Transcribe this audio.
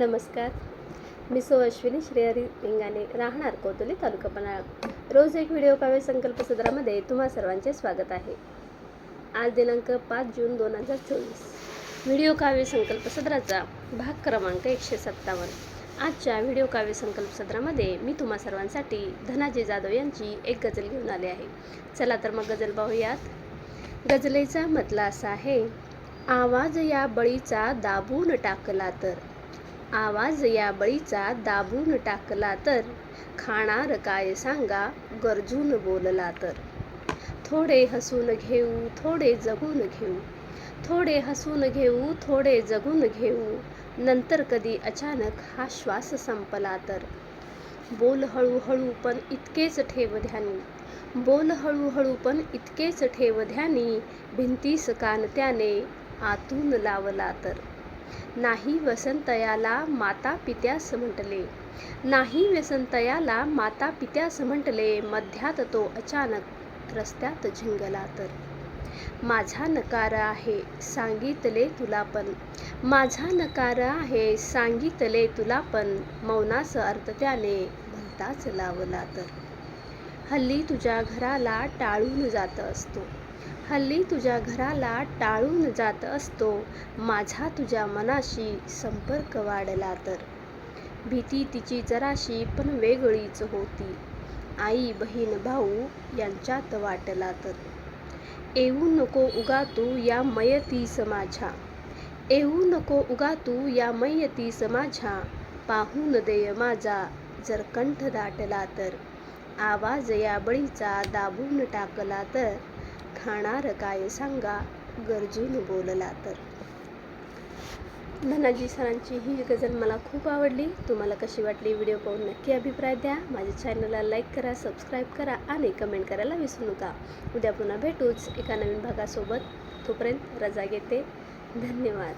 नमस्कार. मी सो अश्विनी श्रेहरी लिंगाने राहणार कोतोली तालुका पन्हाळा. रोज एक व्हिडिओ काव्य संकल्प सदरामध्ये तुम्हा सर्वांचे स्वागत आहे. आज दिनांक पाच जून दोन हजार चोवीस. व्हिडिओ काव्य संकल्प सदराचा भाग क्रमांक एकशे सत्तावन्न. आजच्या व्हिडिओ काव्य संकल्प सदरामध्ये मी तुम्हा सर्वांसाठी धनाजी जाधव यांची एक गजल घेऊन आले आहे. चला तर मग गजल पाहूयात. गजलेचा मतला असा आहे आवाज या बळीचा दाबून टाकला तर आवाज या बळीचा दाबून टाकला तर खाणार काय सांगा गरजून बोलला तर. थोडे हसून घेऊ थोडे जगून घेऊ. थोडे हसून घेऊ थोडे जगून घेऊ. नंतर कधी अचानक हा श्वास संपला तर. बोल हळूहळू पण इतकेच ठेव ध्यानी. बोल हळूहळू पण इतकेच ठेव ध्यानी. भिंतीस कान त्याने आतून लावला तर. नाही वसंतयाला माता पित्यास म्हटले. नाही वसंतयाला माता पित्यास म्हटले मध्यात तो अचानक रस्त्यात झिंगला तर. माझा नकार आहे सांगितले तुला पण. माझा नकार आहे सांगितले तुला पण. मौनास अर्थ त्याने भलताच लावला तर. हल्ली तुझ्या घराला टाळून जात असतो. हल्ली तुझ्या घराला टाळून जात असतो. माझा तुझ्या मनाशी संपर्क वाढला तर. भीती तिची जराशी पण वेगळीच होती. आई बहीण भाऊ यांच्यात वाटला तर. येऊ नको उगा तू या मयतीस माझ्या. येऊ नको उगा तू या मयतीस माझ्या. पाहून देय माझा जर कंठ दाटला तर. आवाज या बळीचा दाबून टाकला तर. खाणार काय सांगा? गरजून बोलला तर. धनाजी सरांची ही गझल मला खूप आवडली. तुम्हाला कशी वाटली व्हिडिओ पाहून नक्की अभिप्राय द्या. माझ्या चॅनलला लाईक करा सबस्क्राईब करा आणि कमेंट करायला विसरू नका. उद्या पुन्हा भेटूच एका नवीन भागासोबत. तोपर्यंत रजा घेते. धन्यवाद.